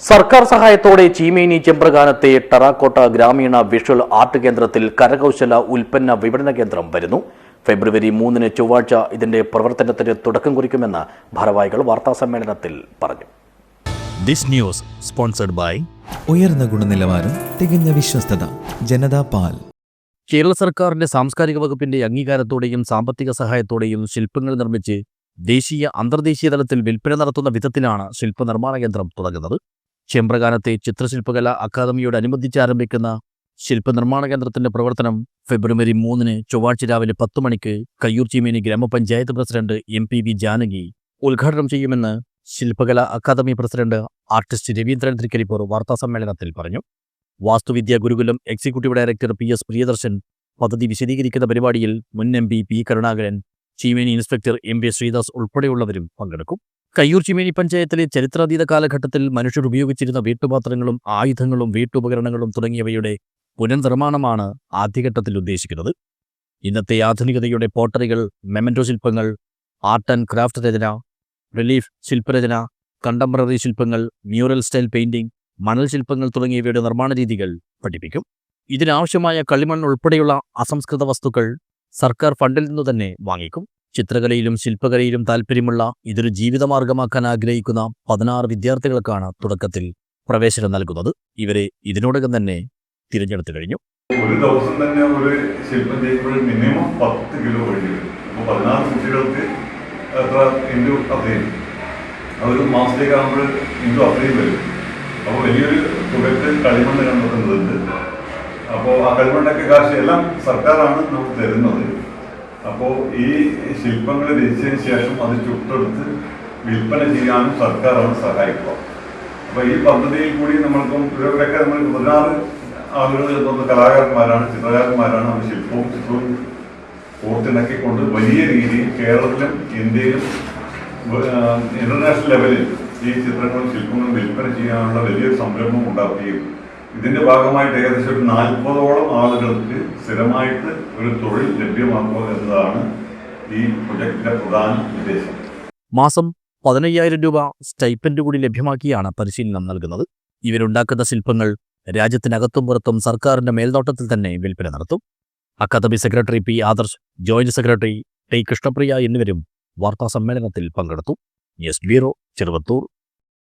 സർക്കാർ സഹായത്തോടെ ചീമേനി ചെമ്പ്രകാനത്തെ ടെറാക്കോട്ട ഗ്രാമീണ വിഷ്വൽ ആർട്ട് കേന്ദ്രത്തിൽ കരകൗശല ഉൽപ്പന്ന വിപണന കേന്ദ്രം വരുന്നു. ഫെബ്രുവരി മൂന്നിന് ചൊവ്വാഴ്ച ഇതിന്റെ പ്രവർത്തനത്തിന് തുടക്കം കുറിക്കുമെന്ന് ഭാരവാഹികൾ വാർത്താസമ്മേളനത്തിൽ പറഞ്ഞു. ദിസ് ന്യൂസ് സ്പോൺസർഡ് ബൈ ഉയർന്ന ഗുണനിലവാരം തികഞ്ഞ വിശ്വസ്തത ജനതാ പാൽ. കേരള സർക്കാരിന്റെ സാംസ്കാരിക വകുപ്പിന്റെ അംഗീകാരത്തോടെയും സാമ്പത്തിക സഹായത്തോടെയും ശില്പങ്ങൾ നിർമ്മിച്ച് ദേശീയ അന്തർദേശീയ തലത്തിൽ വിൽപ്പന നടത്തുന്ന വിധത്തിലാണ് ശില്പനിർമ്മാണ കേന്ദ്രം തുടങ്ങുന്നത്. ചെമ്പ്രകാനത്തെ ചിത്രശില്പകല അക്കാദമിയോട് അനുബന്ധിച്ച് ആരംഭിക്കുന്ന ശില്പനിർമ്മാണ കേന്ദ്രത്തിന്റെ പ്രവർത്തനം ഫെബ്രുവരി മൂന്നിന് ചൊവ്വാഴ്ച രാവിലെ പത്ത് മണിക്ക് കയ്യൂർ ചീമേനി ഗ്രാമപഞ്ചായത്ത് president M P V Janaki ഉദ്ഘാടനം ചെയ്യുമെന്ന് Shilpakala academy president artist Raveendran Thrikaripur വാർത്താസമ്മേളനത്തിൽ പറഞ്ഞു. Vasthuvidya Gurukulam executive director P S Priyadarshan പദ്ധതി വിശദീകരിക്കുന്ന പരിപാടിയിൽ മുൻ M P P Karunakaran Cheemeni inspector M P Sreedas ഉൾപ്പെടെയുള്ളവരും പങ്കെടുക്കും. കയ്യൂർ ചീമേനി പഞ്ചായത്തിലെ ചരിത്രാതീത കാലഘട്ടത്തിൽ മനുഷ്യർ ഉപയോഗിച്ചിരുന്ന വീട്ടുപാത്രങ്ങളും ആയുധങ്ങളും വീട്ടുപകരണങ്ങളും തുടങ്ങിയവയുടെ പുനർനിർമ്മാണമാണ് ആദ്യഘട്ടത്തിൽ ഉദ്ദേശിക്കുന്നത്. ഇന്നത്തെ ആധുനികതയുടെ പോട്ടറികൾ മെമന്റോ ശില്പങ്ങൾ ആർട്ട് ആൻഡ് ക്രാഫ്റ്റ് രചന റിലീഫ് ശില്പരചന കണ്ടംപററി ശില്പങ്ങൾ മ്യൂറൽ സ്റ്റൈൽ പെയിന്റിംഗ് മണൽ ശില്പങ്ങൾ തുടങ്ങിയവയുടെ നിർമ്മാണ രീതികൾ പഠിപ്പിക്കും. ഇതിനാവശ്യമായ കളിമൺ ഉൾപ്പെടെയുള്ള അസംസ്കൃത വസ്തുക്കൾ സർക്കാർ ഫണ്ടിൽ നിന്നു തന്നെ വാങ്ങിക്കും. ചിത്രകലയിലും ശില്പകലയിലും താൽപ്പര്യമുള്ള ഇതൊരു ജീവിതമാർഗമാക്കാൻ ആഗ്രഹിക്കുന്ന പതിനാറ് വിദ്യാർത്ഥികൾക്കാണ് തുടക്കത്തിൽ പ്രവേശനം നൽകുന്നത്. ഇവരെ ഇതിനോടകം തന്നെ തിരഞ്ഞെടുത്തു കഴിഞ്ഞു. ഒരു ദിവസം തന്നെ ഒരു ശില്പം ചെയ്യുമ്പോൾ മിനിമം പത്ത് കിലോ വേണ്ടി വരും. അപ്പോൾ പതിനാറ് കുട്ടികൾക്ക് എത്ര ഇൻഡു അത്രയും. അതൊരു മാസത്തേക്ക് ആകുമ്പോൾ ഇൻഡു അത്രയും വരും. അപ്പോൾ വലിയൊരു തുകയ്ക്ക് കളിമണ്ണ് കണ്ടെത്തുന്നുണ്ട് അപ്പോൾ ആ കൽമണ്ടൊക്കെ കാശ് സർക്കാരാണ് നമുക്ക് തരുന്നത്. അപ്പോൾ ഈ ശില്പങ്ങൾ രചിച്ചതിന് ശേഷം അത് ചുട്ടെടുത്ത് വിൽപ്പന ചെയ്യാനും സർക്കാരാണ് സഹായിക്കുക അപ്പോൾ ഈ പദ്ധതിയിൽ കൂടി നമ്മൾക്കും ഇവരൊക്കെ നമ്മൾ പതിനാറ് ആളുകൾ എത്തുന്ന കലാകാരന്മാരാണ് ചിത്രകാരന്മാരാണ് അവർ ശില്പവും ചിത്രവും കോർത്തിണക്കിക്കൊണ്ട് വലിയ രീതിയിൽ കേരളത്തിലും ഇന്ത്യയിലും ഇന്റർനാഷണൽ ലെവലിൽ ഈ ചിത്രങ്ങളും ശില്പങ്ങളും വിൽപ്പന ചെയ്യാനുള്ള വലിയൊരു സംരംഭം ഉണ്ടാക്കുകയും ഇതിന്റെ ഭാഗമായിട്ട് ഏകദേശം ഒരു നാൽപ്പതോളം ആളുകൾക്ക് സ്ഥിരമായിട്ട് ഒരു തൊഴിൽ ലഭ്യമാക്കുക എന്നതാണ് ഈ പ്രൊജക്ടിന്റെ പ്രധാന ഉദ്ദേശം. മാസം പതിനയ്യായിരം രൂപ സ്റ്റൈപ്പൻഡ് കൂടി ലഭ്യമാക്കിയാണ് പരിശീലനം നൽകുന്നത്. ഇവരുണ്ടാക്കുന്ന ശില്പങ്ങൾ രാജ്യത്തിനകത്തും പുറത്തും സർക്കാരിന്റെ മേൽനോട്ടത്തിൽ തന്നെ വിൽപ്പന നടത്തും. Academy secretary P Adarsh joint secretary T Krishnapriya എന്നിവരും വാർത്താ സമ്മേളനത്തിൽ പങ്കെടുത്തു. News bureau Cheruvathur.